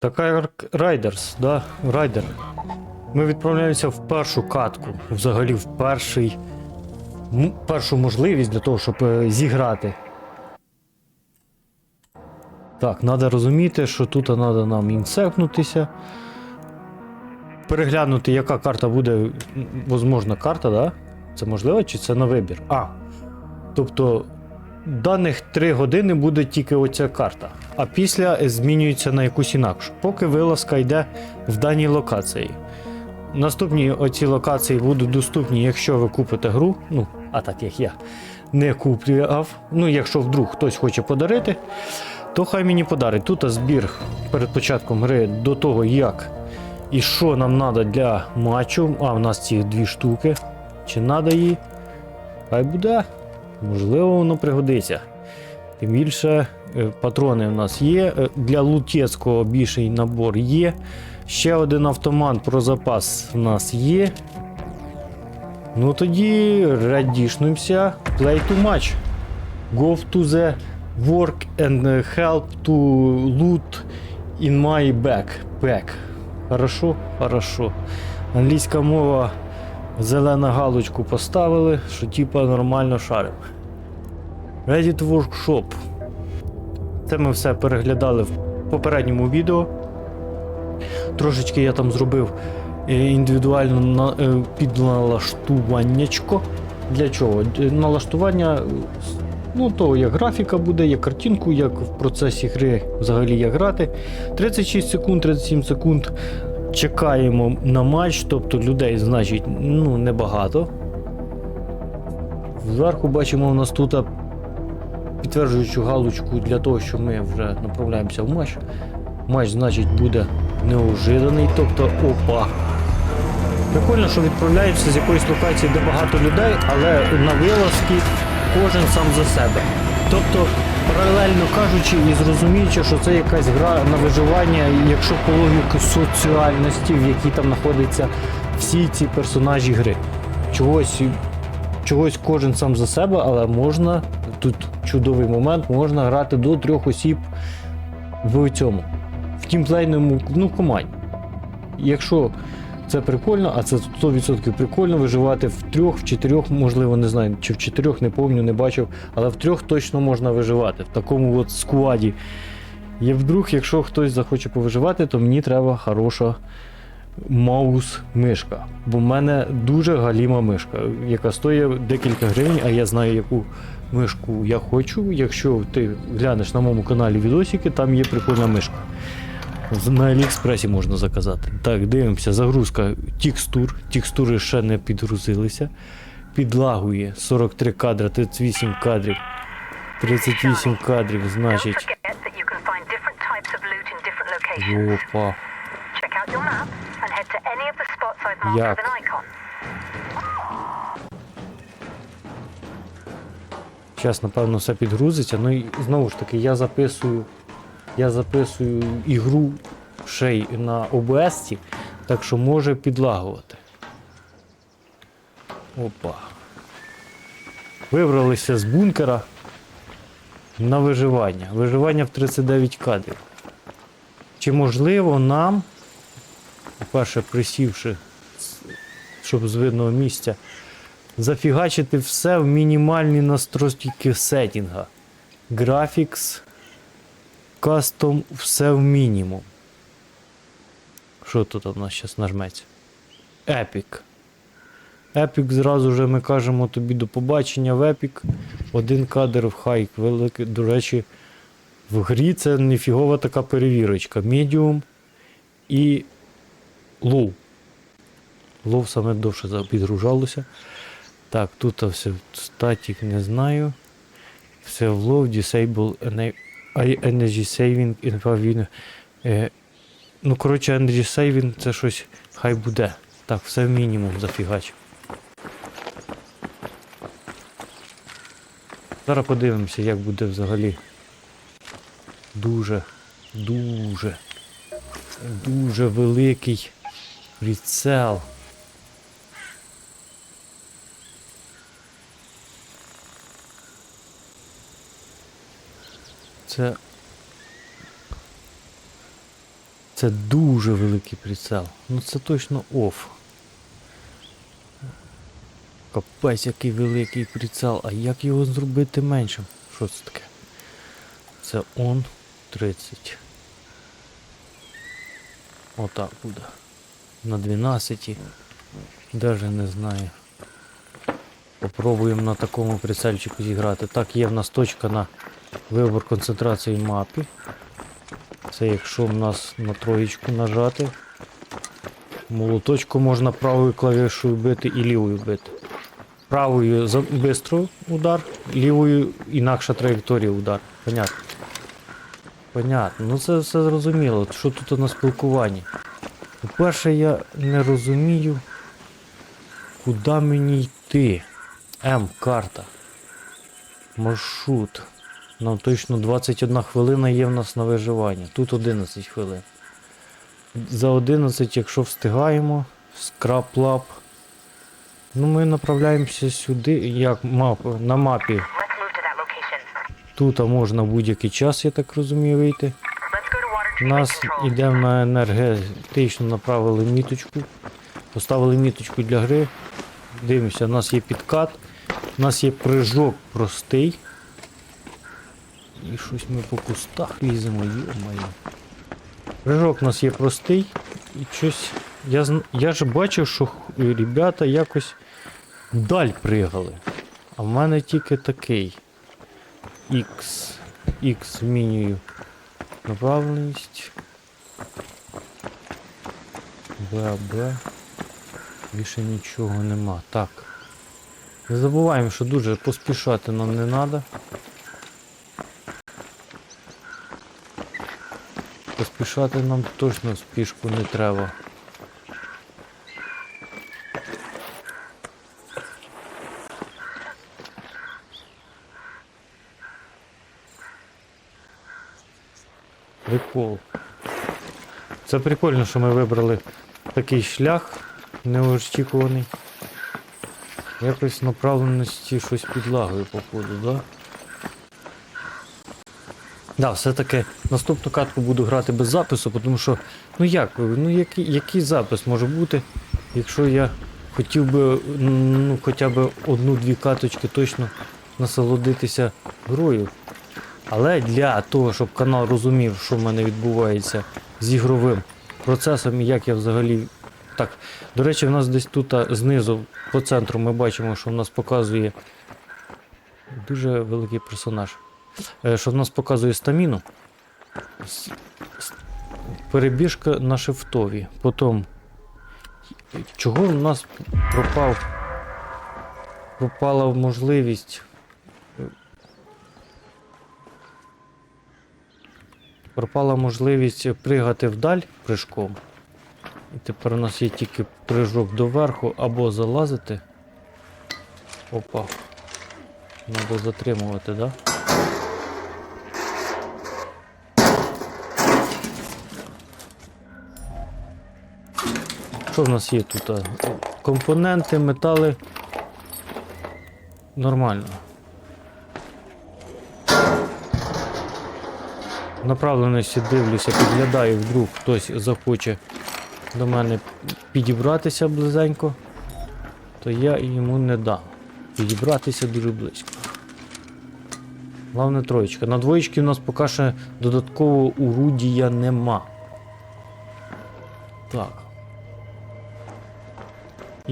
Така Райдерс, да, Райдер. Ми відправляємося в першу катку, взагалі в перший, першу можливість для того, щоб е, зіграти. Так, треба розуміти, що тут треба нам інсекнутися. Переглянути, яка карта буде, м, возможно, карта, да? Це можливо, чи це на вибір? А. Тобто даних 3 години буде тільки оця карта, а після змінюється на якусь інакшу, поки вилазка йде в даній локації. Наступні оці локації будуть доступні, якщо ви купите гру. Ну, а так як я не куплював. Ну, якщо вдруг хтось хоче подарити, то хай мені подарить. Тут збір перед початком гри до того, як і що нам треба для матчу. А, в нас ці дві штуки. Чи треба її? Хай буде. Можливо, воно пригодиться. Тим більше е, патрони у нас є. Е, Для лутєцького більший набор є. Ще один автомат про запас у нас є. Ну тоді радішнемося. Play to match. Go to the work and help to loot in my backpack. Хорошо? Хорошо. Англійська мова. Зелена галочку поставили, що типа нормально шарим. Ready to Workshop. Це ми все переглядали в попередньому відео. Трошечки я там зробив е, індивідуально е, підналаштуваннячко. Для чого? Налаштування е, ну, того, як графіка буде, як картинку, як в процесі гри взагалі як грати. 36 секунд, 37 секунд чекаємо на матч, тобто людей, значить, ну, небагато. Зверху бачимо, у нас тут підтверджуючу галочку для того, що ми вже направляємося в матч. Матч, значить, буде неожиданий, тобто опа. Прикольно, що відправляєшся з якоїсь локації, де багато людей, але на вилазки кожен сам за себе. Тобто, паралельно кажучи і зрозуміючи, що це якась гра на виживання, якщо по логіку соціальності, в якій там знаходяться всі ці персонажі гри. Чогось, чогось кожен сам за себе, але можна, тут чудовий момент, можна грати до трьох осіб в цьому, в тімплейному ну, команді. Якщо це прикольно, а це 100% прикольно виживати в трьох, в чотирьох, можливо, не знаю, чи в чотирьох, не пам'ятаю, не бачив, але в трьох точно можна виживати в такому от складі. І вдруг, якщо хтось захоче повиживати, то мені треба хороша маус-мишка. Бо в мене дуже галіма мишка, яка стоїть декілька гривень, а я знаю, яку мишку я хочу. Якщо ти глянеш на моєму каналі відосики, там є прикольна мишка. На Аліекспресі можна заказати. Так, дивимося, загрузка текстур. Текстури ще не підгрузилися. Підлагує 43 кадри, 38 кадрів. 38 кадрів, значить. forget that Зараз, напевно, все підгрузиться. Ну і знову ж таки, я записую. Я записую ігру ще й на OBS, так що може підлагувати. Опа. Вибралися з бункера на виживання. Виживання в 39 кадрів. Чи можливо нам, по-перше, присівши, щоб з видного місця, зафігачити все в мінімальні настройки сеттінга. Graphics, кастом, все в мінімум. Що тут у нас зараз нажметься? Epic. Epic зразу же ми кажемо тобі до побачення в Epic. Один кадр в хайк великий. До речі, в грі це нефігова така перевірочка. Medium і low. Low саме довше підгружалося. Так, тут все статік не знаю. Все в low, disable energy saving info е, Ну, коротше, energy saving це щось хай буде. Так, все в мінімум зафігач. Зараз подивимося, як буде взагалі. Дуже, дуже, дуже великий прицел. Це Це дуже великий прицел. Ну це точно оф. Капець, який великий прицел. А як його зробити меншим? Що це таке? Це он 30. Отак буде. На 12. Даже не знаю. Попробуємо на такому прицельчику зіграти. Так, є в нас точка на вибор концентрації мапі. Це якщо в нас на троєчку нажати. Молоточку можна правою клавішою бити і лівою бити. Правою бистро удар, лівою інакша траєкторія удар. Понятно. Понятно. Ну це все зрозуміло. Що тут на спілкуванні? По-перше, я не розумію, куди мені йти. М, карта. Маршрут. Нам точно 21 хвилина є в нас на виживання. Тут 11 хвилин. За 11, якщо встигаємо, скрап-лап. Ну, ми направляємося сюди, як мап, на мапі. Тут можна будь-який час, я так розумію, вийти. Нас йдемо на енергетично направили міточку. Поставили міточку для гри. Дивимося, у нас є підкат, у нас є прыжок простий. І щось ми по кустах ліземо, йо-моє. У нас є простий. І щось. Я, я ж бачив, що ребята якось вдаль пригали. А в мене тільки такий. X. X змінюю направленість. Б, Б. Більше нічого нема. Так. Не забуваємо, що дуже поспішати нам не треба. Поспішати нам точно спішку не треба. Прикол. Це прикольно, що ми вибрали такий шлях неочікуваний. Якось направленості щось підлагою, походу, да? Да, все-таки наступну катку буду грати без запису, тому що, ну як, ну який, який запис може бути, якщо я хотів би ну, хоча б одну-дві каточки точно насолодитися грою. Але для того, щоб канал розумів, що в мене відбувається з ігровим процесом і як я взагалі. Так, до речі, в нас десь тут знизу по центру ми бачимо, що в нас показує дуже великий персонаж. Е, Що в нас показує стаміну. Перебіжка на шифтові. Потім. Чого в нас пропав? Пропала можливість пропала можливість пригати вдаль прыжком. І тепер у нас є тільки прыжок доверху або залазити. Опа. Треба затримувати, да? Що в нас є тут? Компоненти, метали. Нормально. направленості дивлюся, підглядаю, вдруг хтось захоче до мене підібратися близенько, то я йому не дам. Підібратися дуже близько. Главне троєчка. На двоєчки у нас поки що додаткового урудія нема. Так.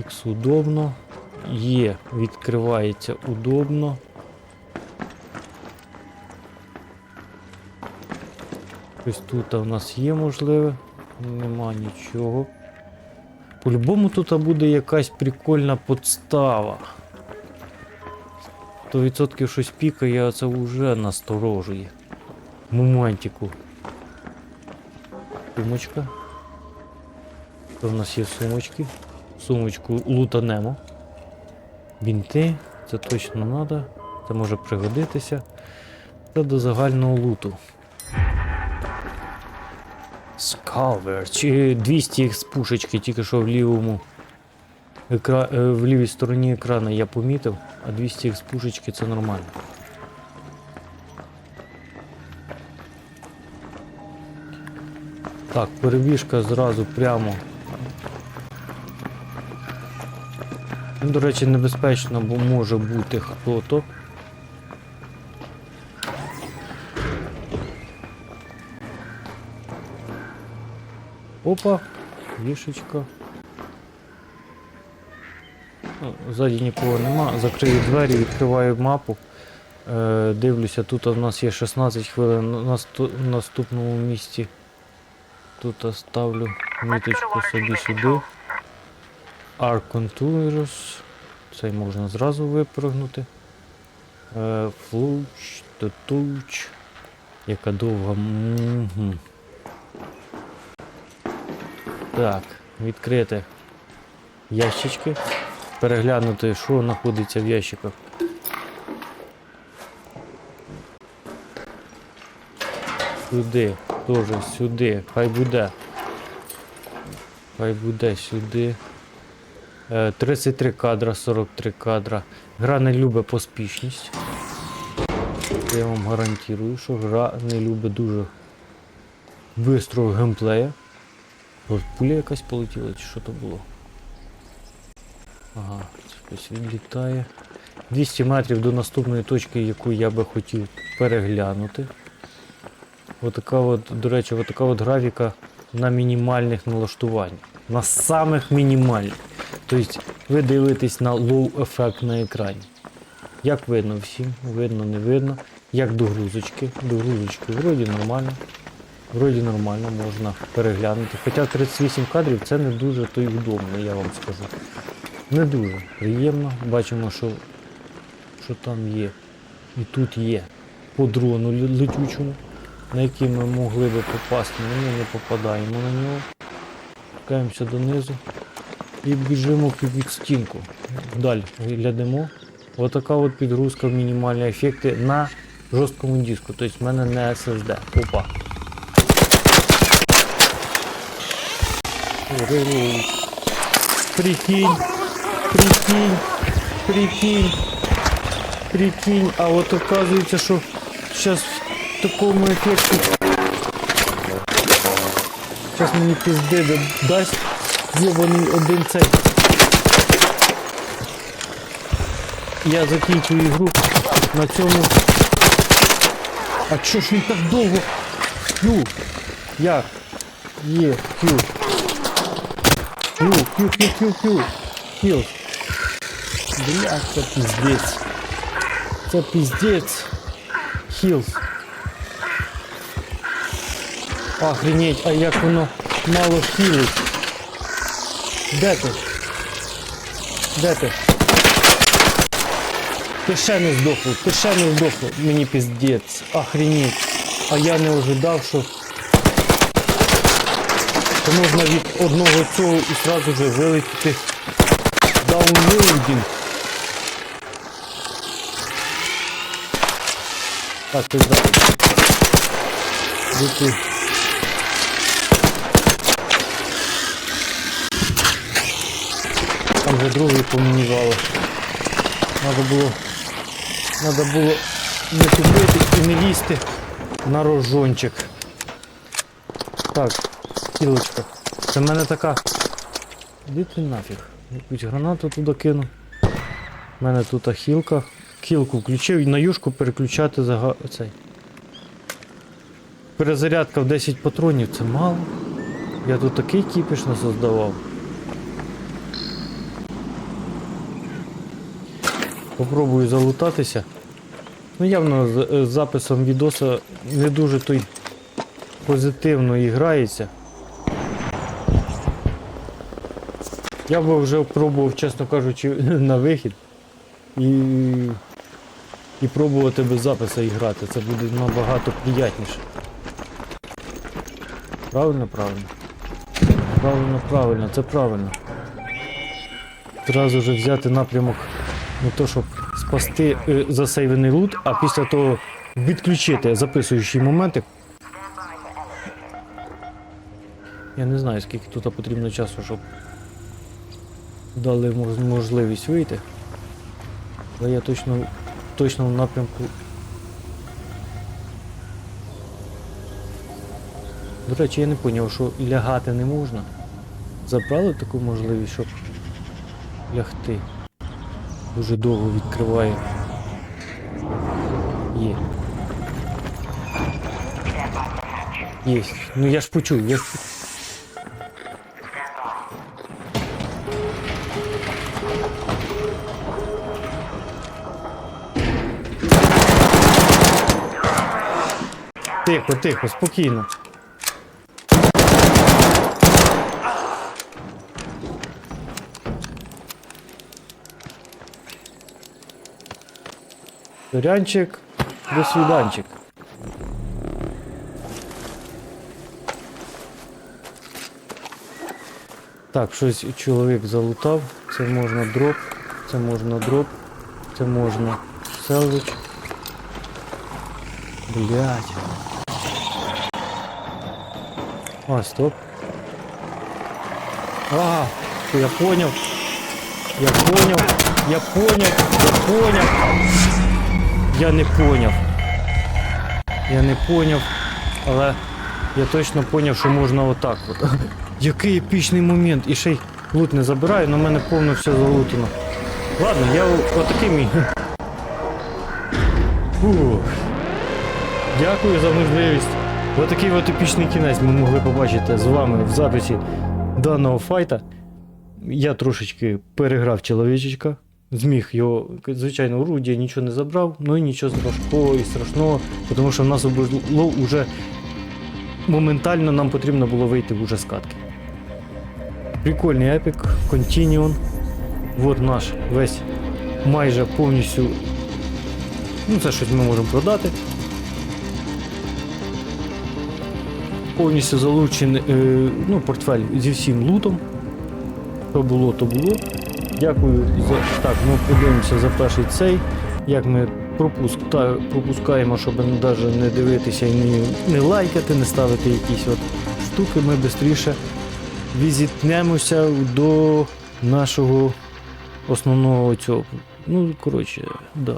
Х удобно. Є, відкривається удобно. Ось тут у нас є можливе. Нема нічого. По-любому тут буде якась прикольна подстава. 100% щось пікає, це вже насторожує. Моментику. Сумочка. Це в нас є сумочки. Сумочку лутанемо. Бінти, це точно треба. Це може пригодитися. Це до загального луту. Скалвер. Чи 200 їх з пушечки тільки що в лівому екра... е, в лівій стороні екрану я помітив, а 200 їх з пушечки це нормально. Так, перебіжка зразу прямо. До речі, небезпечно, бо може бути хто-то. Опа, вішечка. Ну, Ззаді нікого нема. Закрию двері, відкриваю мапу. Е, дивлюся, тут у нас є 16 хвилин на наступному місці. Тут ставлю міточку собі сюди. Contours. Цей можна зразу випрыгнути. Е, Флуч, Тотуч. Яка довга. Мгм. Так, відкрити ящички. Переглянути, що знаходиться в ящиках. Сюди, теж сюди, хай буде. Хай буде сюди. Е, 33 кадра, 43 кадра. Гра не любить поспішність. Я вам гарантую, що гра не любить дуже бистрого геймплея. От пуля якась полетіла, чи що то було? Ага, це відлітає. 200 метрів до наступної точки, яку я би хотів переглянути. Отака от, до речі, отака от графіка на мінімальних налаштуваннях. На самих мінімальних. Тобто ви дивитесь на low ефект на екрані. Як видно всім, видно, не видно. Як до грузочки. До грузочки вроді нормально. Вроді нормально можна переглянути. Хоча 38 кадрів це не дуже то й удобно, я вам скажу. Не дуже приємно. Бачимо, що, що там є. І тут є по дрону летючому, на який ми могли би попасти, але ми не попадаємо на нього. Спускаємося донизу і біжимо під стінку. Далі глядимо. Отака от підгрузка в мінімальні ефекти на жорсткому диску. Тобто в мене не SSD. Опа. Прикинь, прикинь, прикинь, прикинь. А от оказується, що зараз в такому ефекті. Зараз мені пізди да- дасть йобаний один цей. Я закінчу ігру на цьому. А чо ж він так довго? Q. Як? Є, Q. Q, Q, Q, Q, Q. Q. Бля, це піздець. Це піздець. Хілс. Охренеть, а як воно мало хілить. Де ти? Де ти? Ти ще не здохло, ти ще не здохло. Мені піздець. Охренеть. А я не ожидав, що що можна від одного цього і сразу же вилетіти даунлоудінг. Так, ти далі. Де Вже другий помінівало. Надо було. Надо було не тупитись і не лізти на рожончик. Так, кілочка. Це в мене така. Іди ти нафіг. Якусь гранату туди кину. У мене тут хілка. Кілку включив і на юшку переключати за цей. Перезарядка в 10 патронів це мало. Я тут такий кіпіш не создавав. Попробую залутатися. Ну явно з, з записом відоса не дуже той позитивно і грається. Я би вже пробував, чесно кажучи, на вихід і, і пробувати без запису і грати. Це буде набагато приятніше. Правильно, правильно. Правильно, правильно, це правильно. Зразу же взяти напрямок не то, щоб спасти е, засейвений лут, а після того відключити записуючі моменти. Я не знаю, скільки тут потрібно часу, щоб дали мож- можливість вийти. Але я точно, точно в напрямку. До речі, я не зрозумів, що лягати не можна. Забрали таку можливість, щоб лягти. Дуже довго відкриває. Є. Є. Ну я ж почув, я ж. Тихо, тихо, спокійно. Зорянчик, до свіданчик. Так, щось чоловік залутав. Це можна дроп, це можна дроп, це можна селвич. Блять. А, стоп. А, я понял. Я понял. Я понял. Я понял. Я не поняв. Я не поняв, але я точно поняв, що можна отак от. Який епічний момент. І ще й лут не забираю, але в мене повно все залутано. Ладно, я отакий мій. Фух. Дякую за можливість. Отакий от епічний кінець ми могли побачити з вами в записі даного файта. Я трошечки переграв чоловічечка. Зміг його, звичайно, орудія нічого не забрав, ну і нічого страшного і страшного, тому що в нас було уже моментально нам потрібно було вийти вже з катки. Прикольний епік, Continuum. Вот наш весь майже повністю. Ну, це щось ми можемо продати. Повністю залучений е, ну, портфель зі всім лутом. Що було, то було. Дякую за. Так, ми подивимося за перший цей. Як ми пропускаємо, щоб навіть не дивитися і не, лайкати, не ставити якісь от штуки, ми швидше візитнемося до нашого основного цього. Ну, коротше, да.